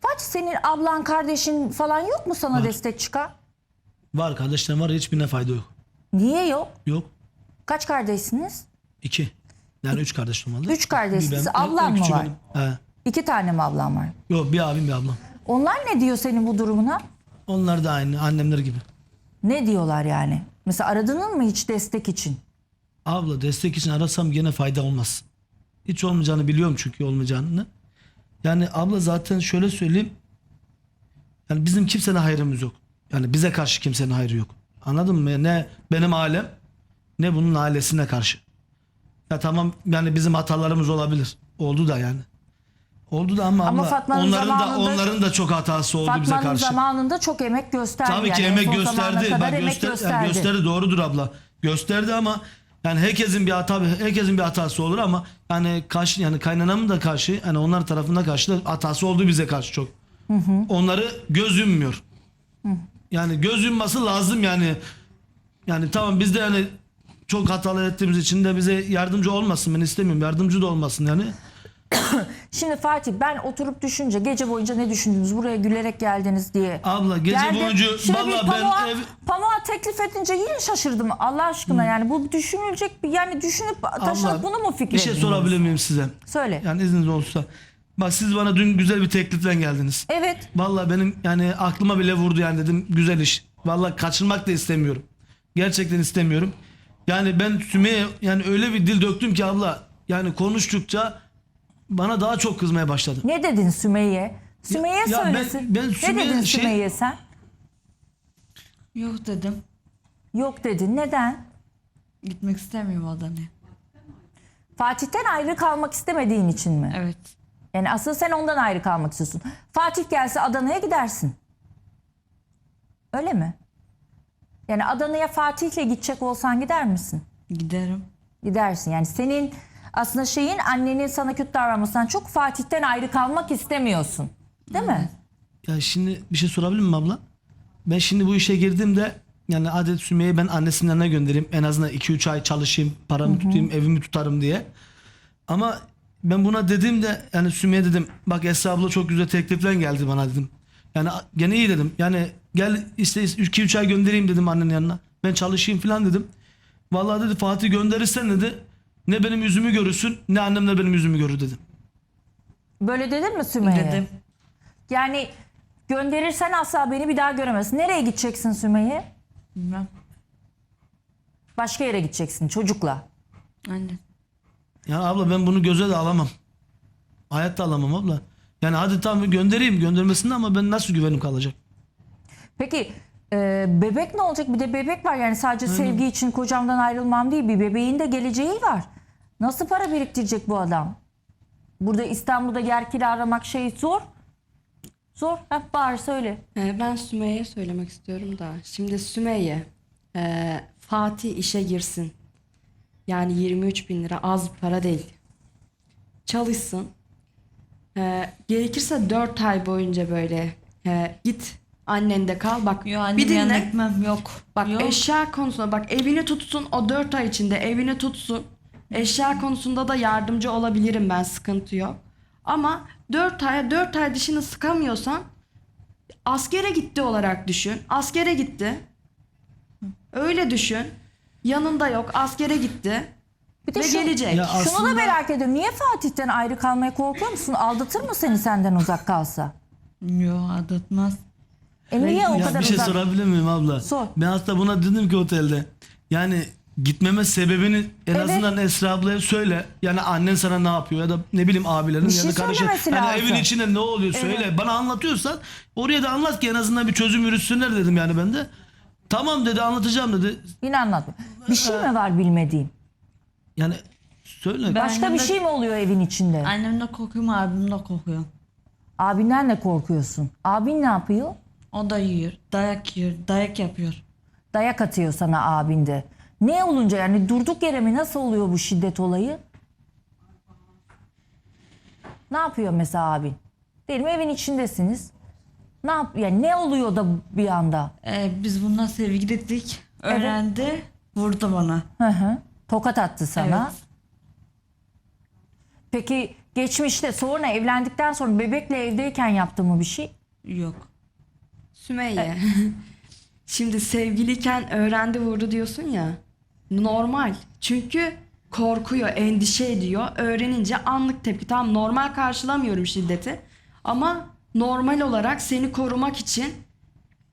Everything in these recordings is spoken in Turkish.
Fatih senin ablan kardeşin falan yok mu sana Var. destek çıkan? Var kardeşlerim var hiçbirine fayda yok. Niye yok? Yok. Kaç kardeşsiniz? İki. Yani üç kardeşim oldu. Üç kardeşsiniz. Bir ben- Ablan mı var? benim. He. İki tane mi ablan var? Yok bir abim bir ablam. Onlar ne diyor senin bu durumuna? Onlar da aynı annemler gibi. Ne diyorlar yani? Mesela aradın mı hiç destek için? Abla destek için arasam gene fayda olmaz. Hiç olmayacağını biliyorum çünkü olmayacağını. Yani abla zaten şöyle söyleyeyim. Yani bizim kimsenin hayrımız yok. Yani bize karşı kimsenin hayrı yok. Anladın mı? Ne benim ailem ne bunun ailesine karşı. Ya tamam yani bizim hatalarımız olabilir. Oldu da yani. Oldu da ama, Ama Fatma'nın onların da zamanında- onların da çok hatası oldu bize Fatma'nın karşı. zamanında çok emek gösterdi. Tabii ki yani. En emek son zamana gösterdi. kadar Bak emek göster, gösterdi. yani gösterdi doğrudur abla. Gösterdi ama yani herkesin bir hata herkesin bir hatası olur ama yani karşı yani kaynanamın da karşı yani onlar tarafında karşı da hatası oldu bize karşı çok. Onları göz yummuyor. Yani göz yumması lazım yani. Yani tamam biz de yani çok hatalar ettiğimiz için de bize yardımcı olmasın ben istemiyorum. Yardımcı da olmasın yani. Şimdi Fatih ben oturup düşünce gece boyunca ne düşündünüz? Buraya gülerek geldiniz diye. Abla gece Geldim. boyunca Şöyle bir valla pamuğa, ben ev, pamuğa teklif edince yine şaşırdım Allah aşkına yani bu düşünülecek bir yani düşünüp taşınıp abla, bunu mu bir fikrediniz? şey sorabilir miyim size? Söyle. Yani izniniz olursa. Bak siz bana dün güzel bir tekliften geldiniz. Evet. Vallahi benim yani aklıma bile vurdu yani dedim güzel iş. Vallahi kaçırmak da istemiyorum. Gerçekten istemiyorum. Yani ben Sümeyye yani öyle bir dil döktüm ki abla yani konuştukça bana daha çok kızmaya başladı. Ne dedin Sümeyye? Sümeyye ya ben- söylesin. ben ne Sümeyye dedin şey- Sümeyye sen? Yok dedim. Yok dedin. Neden? Gitmek istemiyorum Adana'ya. Fatih'ten ayrı kalmak istemediğin için mi? Evet. Yani asıl sen ondan ayrı kalmak istiyorsun. Fatih gelse Adana'ya gidersin. Öyle mi? Yani Adana'ya Fatih'le gidecek olsan gider misin? Giderim. Gidersin. Yani senin aslında şeyin annenin sana kötü davranmasından çok Fatih'ten ayrı kalmak istemiyorsun. Değil mi? Ya şimdi bir şey sorabilir miyim abla? Ben şimdi bu işe girdiğimde yani adet Sümeyye'yi ben annesinin yanına göndereyim. En azından 2-3 ay çalışayım, paramı tutayım, evimi tutarım diye. Ama ben buna dediğimde yani Sümeyye dedim bak Esra abla çok güzel teklifler geldi bana dedim. Yani gene iyi dedim. Yani gel işte 2-3 ay göndereyim dedim annenin yanına. Ben çalışayım falan dedim. Vallahi dedi Fatih gönderirsen dedi ne benim yüzümü görürsün ne annemler benim yüzümü görür dedim. Böyle dedin mi Sümeyye? Dedim. Yani gönderirsen asla beni bir daha göremezsin. Nereye gideceksin Sümeyye? Bilmem. Başka yere gideceksin çocukla. Aynen. Ya abla ben bunu göze de alamam. Hayatta alamam abla. Yani hadi tamam göndereyim göndermesinde ama ben nasıl güvenim kalacak? Peki e, bebek ne olacak? Bir de bebek var yani sadece sevgi için kocamdan ayrılmam değil bir bebeğin de geleceği var. Nasıl para biriktirecek bu adam? Burada İstanbul'da yer kiralamak şey zor. Zor. Hep bağır söyle. Ee, Ben Sümeyye söylemek istiyorum da. Şimdi Sümeyye, e, Fatih işe girsin. Yani 23 bin lira az bir para değil. Çalışsın. Ee, gerekirse 4 ay boyunca böyle e, git annende kal. Bak Yo bir dinle. Yok. Bak Yok. eşya konusunda bak evini tutsun o 4 ay içinde evini tutsun. Eşya konusunda da yardımcı olabilirim ben sıkıntı yok. Ama 4 aya 4 ay dişini sıkamıyorsan askere gitti olarak düşün. Askere gitti. Öyle düşün. Yanında yok askere gitti. Bir de Ve şu- gelecek. Ya Şunu aslında da merak ediyorum. Niye Fatih'ten ayrı kalmaya korkuyor musun? Aldatır mı seni senden uzak kalsa? Yok aldatmaz. E niye o ya kadar bir şey uzak? sorabilir miyim abla? Sor. Ben hatta buna dedim ki otelde. Yani gitmeme sebebini en Evet. azından Esra ablaya söyle. Yani annen sana ne yapıyor ya da ne bileyim abilerin Bir ya şey da kardeşin. söylemesi Yani lazım. evin içinde ne oluyor söyle. Bana anlatıyorsan oraya da anlat ki en azından bir çözüm yürütsünler dedim yani ben de. Tamam dedi anlatacağım dedi. Yine anlatma. Bir şey mi var bilmediğin? Yani söyle. Ben- Başka bir annemle- şey mi oluyor evin içinde? Annemle korkuyorum abimle korkuyorum. Abinden de korkuyorsun. Abin ne yapıyor? O da yiyor. Dayak yiyor. Dayak yapıyor. Dayak atıyor sana abinde. Ne olunca yani durduk yere mi nasıl oluyor bu şiddet olayı? Ne yapıyor mesela abin? Diyelim evin içindesiniz. Ne yap yani ne oluyor da bir anda? Ee, biz bundan sevgiliydik. Öğrendi. Vurdu bana. Hı hı. Tokat attı sana. Evet. Peki geçmişte sonra evlendikten sonra bebekle evdeyken yaptı mı bir şey? Yok. Sümeyye. Şimdi sevgiliyken öğrendi vurdu diyorsun ya. Normal. Çünkü korkuyor, endişe ediyor. Öğrenince anlık tepki. Tamam normal karşılamıyorum şiddeti. Ama normal olarak seni korumak için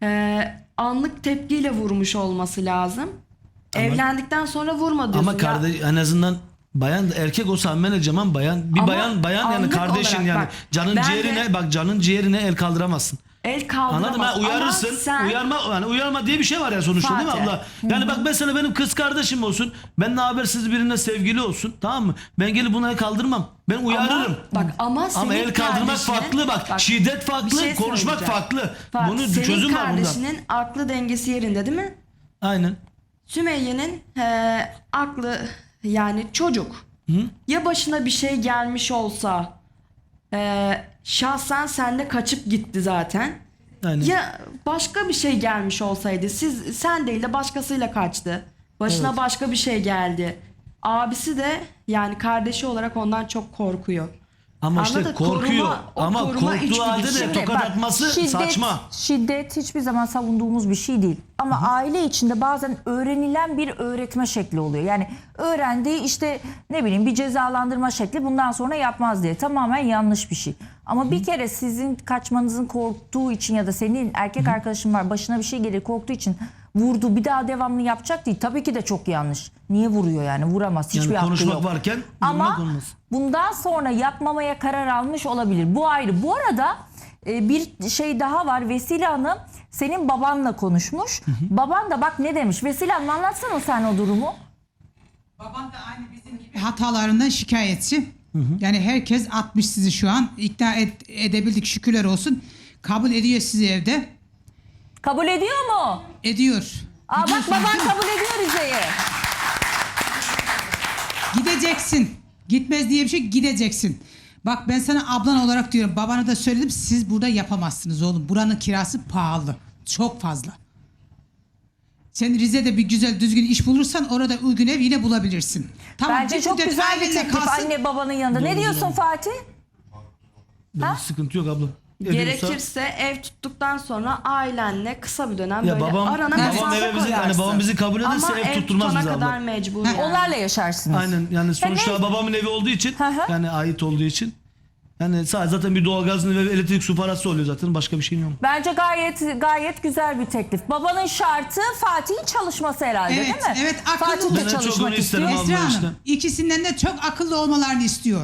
e, anlık tepkiyle vurmuş olması lazım. Evlendikten sonra vurma diyorsun. Ama kardeş en azından bayan erkek olsa ben edeceğim bir Ama bayan bayan yani kardeşin olarak yani bak, canın ben de- ciğerine bak canın ciğerine el kaldıramazsın. El kaldıramaz. Anladın mı? Ha, Ama Uyarırsın. sen- Uyarma yani uyarma diye bir şey var ya sonuçta değil mi Fatih. abla? Yani bak mesela benim kız kardeşim olsun. Benimle habersiz birine sevgili olsun. Tamam mı? Ben gelip buna kaldırmam. Ben uyarırım. bak ama senin Ama el kaldırmak kardeşinin- farklı bak. bak, Şiddet bir farklı, şey konuşmak söyleyeceğim. farklı. Bak, Bunu senin çözüm var bunda. kardeşinin aklı dengesi yerinde değil mi? Aynen. Sümeyye'nin eee, aklı yani çocuk. Ya başına bir şey gelmiş olsa eee, şahsen sende kaçıp gitti zaten. Aynen. Ya başka bir şey gelmiş olsaydı siz sen değil de başkasıyla kaçtı. Başına Evet. başka bir şey geldi. Abisi de yani kardeşi olarak ondan çok korkuyor. Ama işte Anladın? korkuyor. Koruma- Ama koruma korktuğu halde de Şimdi tokat atması şiddet, saçma. Şiddet hiçbir zaman savunduğumuz bir şey değil. Ama aile içinde bazen öğrenilen bir öğretme şekli oluyor. Yani öğrendiği işte ne bileyim bir cezalandırma şekli bundan sonra yapmaz diye. Tamamen yanlış bir şey. Ama bir kere sizin kaçmanızın korktuğu için ya da senin erkek arkadaşın var başına bir şey gelir korktuğu için vurdu bir daha devamlı yapacak değil. Tabii ki de çok yanlış. Niye vuruyor yani? Vuramaz. Hiçbir Yani hakkı konuşmak yok. varken Ama olmaz. bundan sonra yapmamaya karar almış olabilir. Bu ayrı. Bu arada e, bir şey daha var. Vesile Hanım senin babanla konuşmuş. Baban da bak ne demiş. Vesile Hanım anlatsana sen o durumu. Babam da aynı bizim gibi hatalarından şikayetçi. Yani herkes atmış sizi şu an. İkna et- edebildik şükürler olsun. Kabul ediyor sizi evde. Kabul ediyor mu? Ediyor. Aa, bak Gidiyorsunuz baban kabul ediyor Rize'yi. Gideceksin. Gitmez diye bir şey gideceksin. Bak ben sana ablan olarak diyorum. Babana da söyledim. Siz burada yapamazsınız oğlum. Buranın kirası pahalı. Çok fazla. Sen Rize'de bir güzel düzgün iş bulursan orada uygun ev yine bulabilirsin. Tamam, Bence çok güzel bir teklif kalsın. anne babanın yanında. Ne Doğru, diyorsun doğru. Fatih? Ha? sıkıntı yok abla. Ediyorsa- Gerekirse ev tuttuktan sonra ailenle kısa bir dönem Ya böyle babam- arana babam eve bizi- hani babam bizi kabul ederse Ama ev tutturmaz tutana bizi abla. kadar mecbur yani. Onlarla yaşarsınız. Aynen yani sonuçta ne- babamın evi olduğu için yani ait olduğu için yani sadece zaten bir doğalgazın ve elektrik su parası oluyor zaten başka bir şey yok. Bence gayet gayet güzel bir teklif. Babanın şartı Fatih'in çalışması herhalde Evet, değil mi? evet, akıllı Fatih de çalışmak istiyor. Esra işte. Hanım ikisinden de çok akıllı olmalarını istiyor.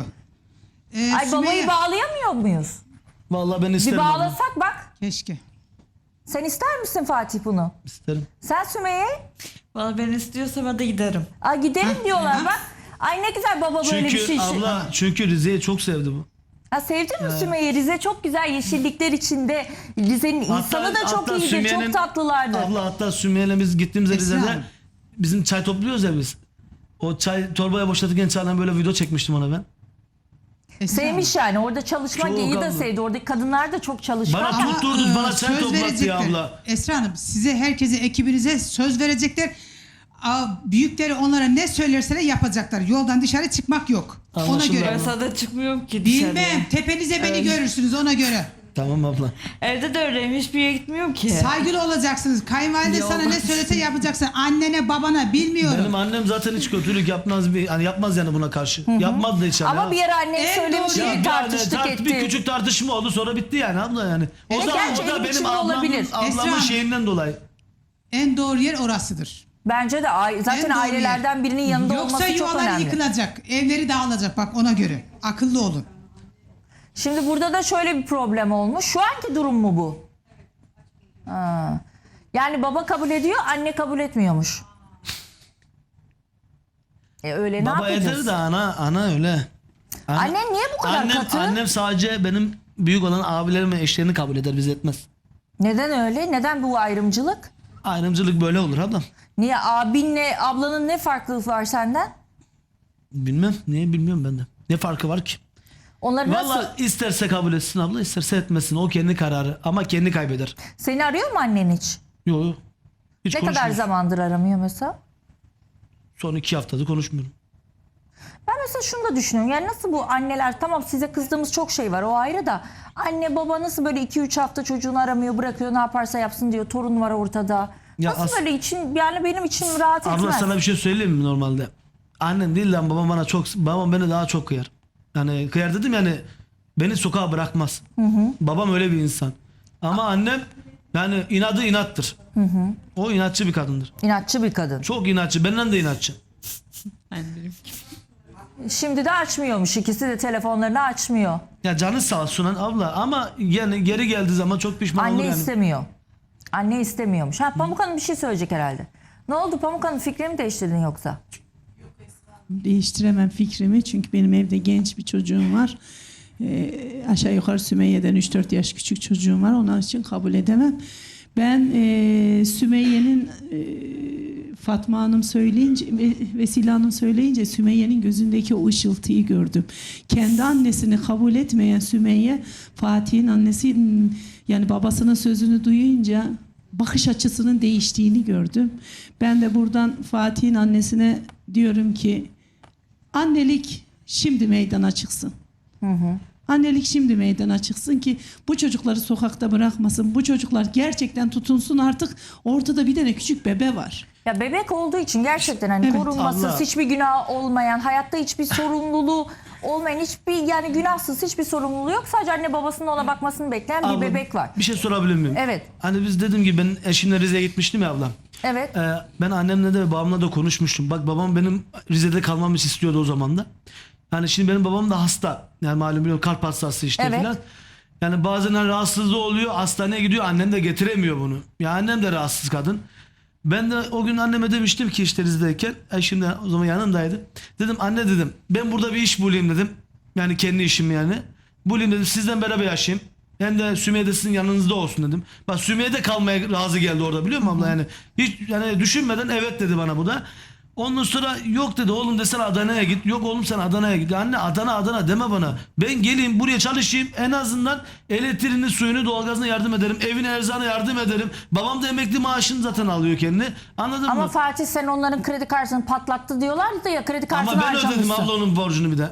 Ee, Ay babayı Sümeyye- bağlayamıyor muyuz? Vallahi ben Bir isterim. abla. bağlasak bak. Keşke. Sen ister misin Fatih bunu? İsterim. Sen Sümeyye? Valla ben istiyorsam hadi giderim. Aa, gidelim diyorlar bak. Ay ne güzel baba böyle Çünkü bir şey. abla çünkü Rize'yi çok sevdi bu. Ha, sevdin mi Sümeyye? Rize çok güzel yeşillikler içinde. Rize'nin insanı da çok iyidir. Sümeyye'nin- Çok tatlılardır. Abla hatta Sümeyye'yle biz gittiğimizde Esra Rize'de Hanım. bizim çay topluyoruz ya biz. O çay torbaya boşaltırken çaydan böyle video çekmiştim ona ben. Sevmiş yani. Orada çalışmak Çok iyi de abla. sevdi. Oradaki kadınlar da çok çalışkan. Bana Ama, tutturdu e, bana çay söz toplattı ya verecekler. abla. Esra Hanım size herkese ekibinize söz verecekler. Aa, büyükleri onlara ne söylerse yapacaklar. Yoldan dışarı çıkmak yok. Ona Anlaşıldı göre. Ben sana çıkmıyorum ki dışarıya. Bilmem. Tepenize beni görürsünüz ona göre. Tamam abla. Evde de öyleyim hiçbir yere gitmiyorum ki. Saygılı olacaksınız. Kayınvalide Yok. sana ne söylese yapacaksın. Annene babana bilmiyorum. Benim annem zaten hiç kötülük yapmaz bir hani yapmaz yani buna karşı. Yapmaz da hiç yani. Ama bir yer annem En söylemiş doğru diye tartıştık tart- ettik. Bir küçük tartışma oldu sonra bitti yani abla yani. O Evet, da, gerçi o da evin benim içinde ablamın, olabilir. Esra ablamın Hanım. şeyinden dolayı. En doğru yer orasıdır. Bence de ai- zaten En doğru ailelerden yer. birinin yanında Yoksa olması çok yuvalar önemli. yıkılacak. Evleri dağılacak bak ona göre. Akıllı olun. Şimdi burada da şöyle bir problem olmuş. Şu anki durum mu bu? Ha. Yani baba kabul ediyor, anne kabul etmiyormuş. E öyle ne Baba yapacağız? eder de ana ana öyle. Ana- Annen niye bu kadar annem, katı? Annem sadece benim büyük olan abilerim ve eşlerini kabul eder biz etmez. Neden öyle? Neden bu ayrımcılık? Ayrımcılık böyle olur ablam. Niye abinle ablanın ne farklılığı var senden? Bilmem niye bilmiyorum ben de. Ne farkı var ki? Onları nasıl? Valla isterse kabul etsin abla isterse etmesin. O kendi kararı ama kendi kaybeder. Seni arıyor mu annen hiç? Yok yok. Hiç Ne kadar konuşmuyoruz. zamandır aramıyor mesela? Son iki haftadır konuşmuyorum. Ben mesela şunu da düşünüyorum. Yani nasıl bu anneler tamam size kızdığımız çok şey var o ayrı da anne baba nasıl böyle 2-3 hafta çocuğunu aramıyor bırakıyor ne yaparsa yapsın diyor torun var ortada. Ya nasıl as- böyle için yani benim içim rahat Abla etmez. sana bir şey söyleyeyim mi normalde? Annem değil lan babam bana çok babam beni daha çok kıyar. Yani kıyar dedim yani beni sokağa bırakmaz. Babam öyle bir insan. Ama annem yani inadı inattır. O inatçı bir kadındır. İnatçı bir kadın. Çok inatçı. Benden de inatçı. Şimdi de açmıyormuş ikisi de telefonlarını açmıyor. Ya canı sağ olsun lan abla ama yani geri geldiği zaman çok pişman olur Anne yani. istemiyor. Anne istemiyormuş. Ha Pamuk Hanım bir şey söyleyecek herhalde. Ne oldu Pamuk Hanım fikrini mi değiştirdin yoksa? Değiştiremem fikrimi çünkü benim evde genç bir çocuğum var. Ee, aşağı yukarı Sümeyye'den 3-4 yaş küçük çocuğum var. Onun için kabul edemem. Ben e, Sümeyye'nin e, Fatma Hanım söyleyince ve Vesile Hanım söyleyince Sümeyye'nin gözündeki o ışıltıyı gördüm. Kendi annesini kabul etmeyen Sümeyye Fatih'in annesi yani babasının sözünü duyunca bakış açısının değiştiğini gördüm. Ben de buradan Fatih'in annesine diyorum ki annelik şimdi meydana çıksın. Annelik şimdi meydana çıksın ki bu çocukları sokakta bırakmasın. Bu çocuklar gerçekten tutunsun artık. Ortada bir tane küçük bebe var. Ya bebek olduğu için gerçekten hani Evet, korunmasız, abla. hiçbir günah olmayan, hayatta hiçbir sorumluluğu olmayan, hiçbir yani günahsız hiçbir sorumluluğu yok. Sadece anne babasının ona bakmasını bekleyen bir Abla, bebek var. Bir şey sorabilir miyim? Evet. Hani biz dediğim gibi ben eşimle Rize'ye gitmiştim ya ablam. Evet. Ee, ben annemle de babamla da konuşmuştum. Bak babam benim Rize'de kalmamı istiyordu o zaman da. Yani şimdi benim babam da hasta. Yani malum biliyorum kalp hastası işte Evet. filan. Yani bazen rahatsızlığı oluyor. Hastaneye gidiyor. Annem de getiremiyor bunu. Ya annem de rahatsız kadın. Ben de o gün anneme demiştim ki işte Rize'deyken. Eşim de o zaman yanındaydı. Dedim anne dedim ben burada bir iş bulayım dedim. Yani kendi işim yani. Bulayım dedim sizden beraber yaşayayım. Hem de Sümeyye de sizin yanınızda olsun dedim. Bak Sümeyye de kalmaya razı geldi orada biliyor musun abla yani. Hiç yani düşünmeden evet dedi bana bu da. Ondan sonra yok dedi oğlum desene Adana'ya git. Yok oğlum sen Adana'ya git. Anne Adana Adana deme bana. Ben geleyim buraya çalışayım. En azından elektriğini, suyunu, doğalgazına yardım ederim. Evine erzağına yardım ederim. Babam da emekli maaşını zaten alıyor kendi. Anladın Ama mı? Fatih sen onların kredi kartını patlattı diyorlardı ya kredi kartını Ama ben ödedim abla onun borcunu bir de.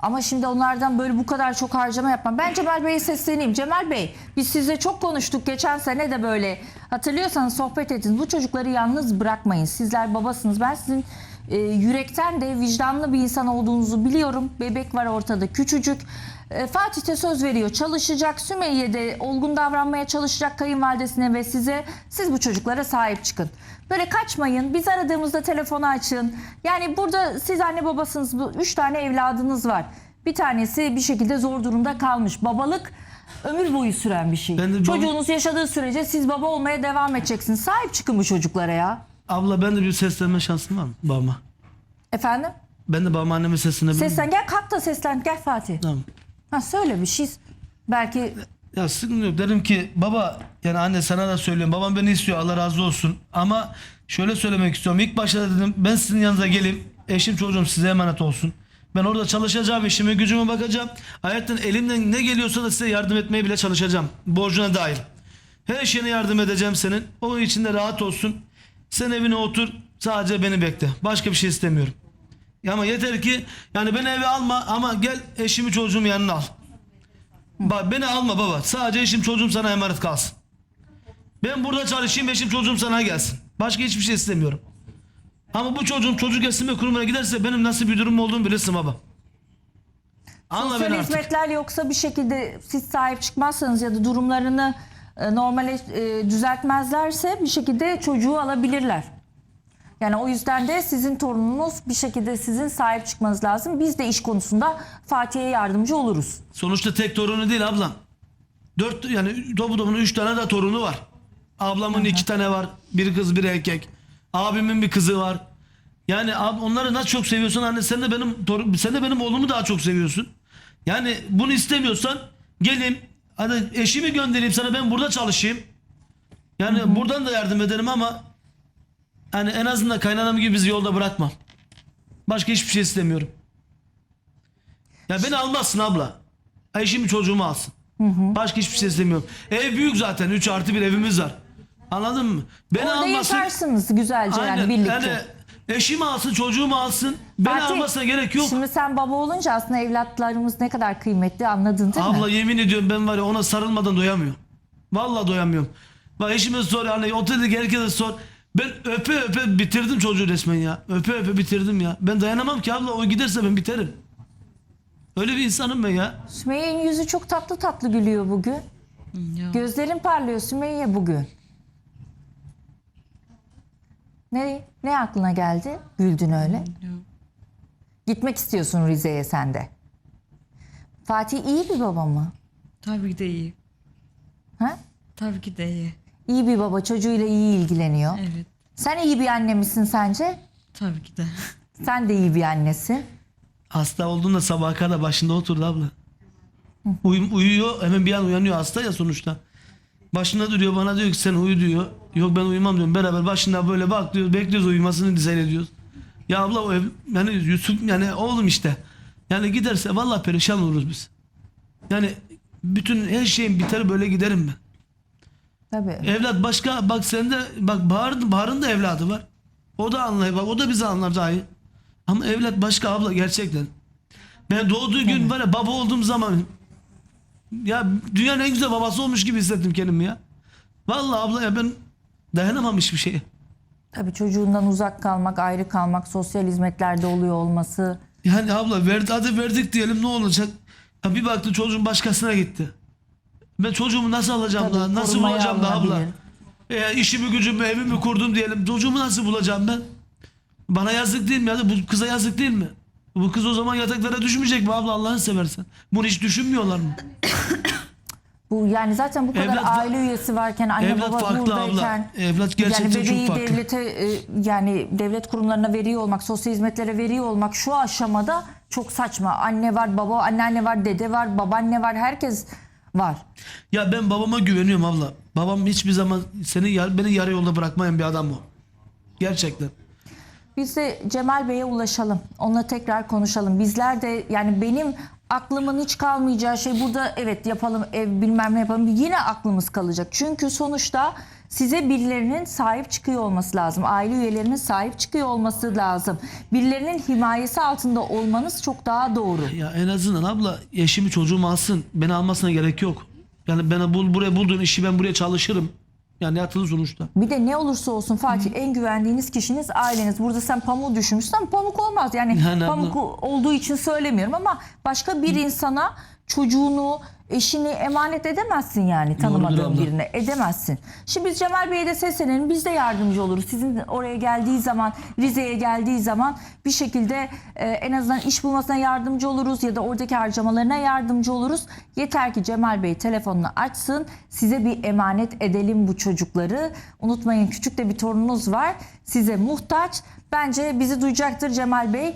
Ama şimdi onlardan böyle bu kadar çok harcama yapmam. Ben Cemal Bey'e sesleneyim. Cemal Bey biz sizle çok konuştuk. Geçen sene de böyle hatırlıyorsanız sohbet ettiniz. Bu çocukları yalnız bırakmayın. Sizler babasınız. Ben sizin e, yürekten de vicdanlı bir insan olduğunuzu biliyorum. Bebek var ortada küçücük. E, Fatih de söz veriyor. Çalışacak Sümeyye de olgun davranmaya çalışacak kayınvalidesine ve size. Siz bu çocuklara sahip çıkın. Böyle kaçmayın. Biz aradığımızda telefonu açın. Yani burada siz anne babasınız. Bu üç tane evladınız var. Bir tanesi bir şekilde zor durumda kalmış. Babalık ömür boyu süren bir şey. Çocuğunuz yaşadığı sürece siz baba olmaya devam edeceksiniz. Sahip çıkın bu çocuklara ya. Abla ben de bir seslenme şansım var mı babama? Efendim? Ben de babama anneme seslenebilir miyim? Seslen gel kalk da seslen gel Fatih. Tamam. Ha söyle bir şey. Belki Ya sıkıntı yok. Derim ki baba yani anne sana da söylüyorum. Babam beni istiyor Allah razı olsun. Ama şöyle söylemek istiyorum. İlk başta dedim ben sizin yanınıza geleyim. Eşim çocuğum size emanet olsun. Ben orada çalışacağım, işime gücüme bakacağım. Hayattan elimden ne geliyorsa da size yardım etmeye bile çalışacağım. Borcuna dahil. Her şeyine yardım edeceğim senin. O için de rahat olsun. Sen evine otur. Sadece beni bekle. Başka bir şey istemiyorum. Ama yeter ki yani beni eve alma ama gel eşimi çocuğumu yanına al. Bak beni alma baba. Sadece eşim çocuğum sana emanet kalsın. Ben burada çalışayım eşim çocuğum sana gelsin. Başka hiçbir şey istemiyorum. Ama bu çocuğum çocuk esneme kurumuna giderse benim nasıl bir durum olduğunu bilirsin baba. Anla sosyal beni artık. hizmetler yoksa bir şekilde siz sahip çıkmazsanız ya da durumlarını e, normale e, düzeltmezlerse bir şekilde çocuğu alabilirler. Yani o yüzden de sizin torununuz bir şekilde sizin sahip çıkmanız lazım. Biz de iş konusunda Fatih'e yardımcı oluruz. Sonuçta tek torunu değil ablam. Dört yani topu topuna üç tane de torunu var. Ablamın iki tane var. Bir kız bir erkek. Abimin bir kızı var. Yani ab, onları nasıl çok seviyorsun anne sen de benim sen de benim oğlumu daha çok seviyorsun. Yani bunu istemiyorsan gelin hadi eşimi göndereyim sana ben burada çalışayım. Yani buradan da yardım ederim ama hani en azından kaynanam gibi bizi yolda bırakma. Başka hiçbir şey istemiyorum. Ya beni almazsın abla. Eşimi çocuğumu alsın. Başka hiçbir şey istemiyorum. Ev büyük zaten. 3 artı bir evimiz var. Anladın mı? Beni Orada almasın. yaşarsınız güzelce yani birlikte. Yani Eşimi alsın, çocuğumu alsın. Beni Fatih, almasına gerek yok. Şimdi sen baba olunca aslında evlatlarımız ne kadar kıymetli anladın değil Abla mi? yemin ediyorum ben var ya ona sarılmadan doyamıyorum. Vallahi doyamıyorum. Bak eşime sor hani oteldeki herkese sor. Ben öpe öpe bitirdim çocuğu resmen ya. Öpe öpe bitirdim ya. Ben dayanamam ki abla o giderse ben biterim. Öyle bir insanım ben ya. Sümeyye'nin yüzü çok tatlı tatlı gülüyor bugün. Ya. Gözlerin parlıyor Sümeyye bugün. Ne ne aklına geldi? Güldün öyle. Gitmek istiyorsun Rize'ye sen de. Fatih iyi bir baba mı? Tabii ki de iyi. Ha? Tabii ki de iyi. İyi bir baba çocuğuyla iyi ilgileniyor. Evet. Sen iyi bir anne misin sence? Tabii ki de. Sen de iyi bir annesin. Hasta olduğunda sabaha kadar başında oturdu abla. Uyum, uyuyor hemen bir an uyanıyor hasta ya sonuçta. Başında duruyor bana diyor ki sen uyu diyor. Yok ben uyumam diyorum. Beraber başında böyle bak diyor. Bekliyoruz uyumasını seyrediyoruz. Ya abla o ev, yani Yusuf yani oğlum işte. Yani giderse vallahi perişan oluruz biz. Yani bütün her şeyin biter böyle giderim ben. Tabii. Evlat başka bak sende bak Bahar'ın, Bahar'ın da evladı var. O da anlay bak o da bizi anlar dahi. Ama evlat başka abla gerçekten. Ben doğduğu gün var ya baba olduğum zaman ya dünyanın en güzel babası olmuş gibi hissettim kendimi ya. Vallahi abla ya ben dayanamam hiçbir şeye. Tabii çocuğundan uzak kalmak, ayrı kalmak, sosyal hizmetlerde oluyor olması. Yani abla verdi, hadi verdik diyelim ne olacak? Ya bir baktı çocuğun başkasına gitti. Ben çocuğumu nasıl alacağım Tabii, da? Nasıl korumaya bulacağım da abla? alınabilir. E, işimi gücümü evimi kurdum diyelim. Çocuğumu nasıl bulacağım ben? Bana yazık değil mi ya da bu kıza yazık değil mi? Bu kız o zaman yataklara düşmeyecek mi abla Allah'ını seversen? Bunu hiç düşünmüyorlar mı? Bu yani zaten bu kadar Evlat- aile üyesi varken anne Evlat baba farklı buradayken abla. Evlat gerçekten yani bebeği çok farklı. devlete e, yani devlet kurumlarına veriyor olmak, sosyal hizmetlere veriyor olmak şu aşamada çok saçma. Anne var, baba, anneanne var, dede var, babaanne var, herkes var. Ya ben babama güveniyorum abla. Babam hiçbir zaman seni beni yarı yolda bırakmayan bir adam o. Gerçekten. Biz de Cemal Bey'e ulaşalım. Onunla tekrar konuşalım. Bizler de yani benim aklımın hiç kalmayacağı şey burada evet yapalım ev bilmem ne yapalım yine aklımız kalacak. Çünkü sonuçta size birilerinin sahip çıkıyor olması lazım. Aile üyelerinin sahip çıkıyor olması lazım. Birilerinin himayesi altında olmanız çok daha doğru. Ya en azından abla eşimi çocuğumu alsın. Beni almasına gerek yok. Yani bana bul, buraya bulduğun işi ben buraya çalışırım. Yani yatılı sonuçta. Bir de ne olursa olsun Fatih en güvendiğiniz kişiniz aileniz. Burada sen pamuğu düşünmüşsün ama pamuk olmaz. Yani Yani pamuk olduğu için söylemiyorum ama başka bir insana çocuğunu, eşini emanet edemezsin yani tanımadığın birine edemezsin. Şimdi biz Cemal Bey'e de seslenelim biz de yardımcı oluruz. Sizin oraya geldiği zaman Rize'ye geldiği zaman bir şekilde e, en azından iş bulmasına yardımcı oluruz ya da oradaki harcamalarına yardımcı oluruz. Yeter ki Cemal Bey telefonunu açsın size bir emanet edelim bu çocukları. Unutmayın küçük de bir torununuz var size muhtaç. Bence bizi duyacaktır Cemal Bey.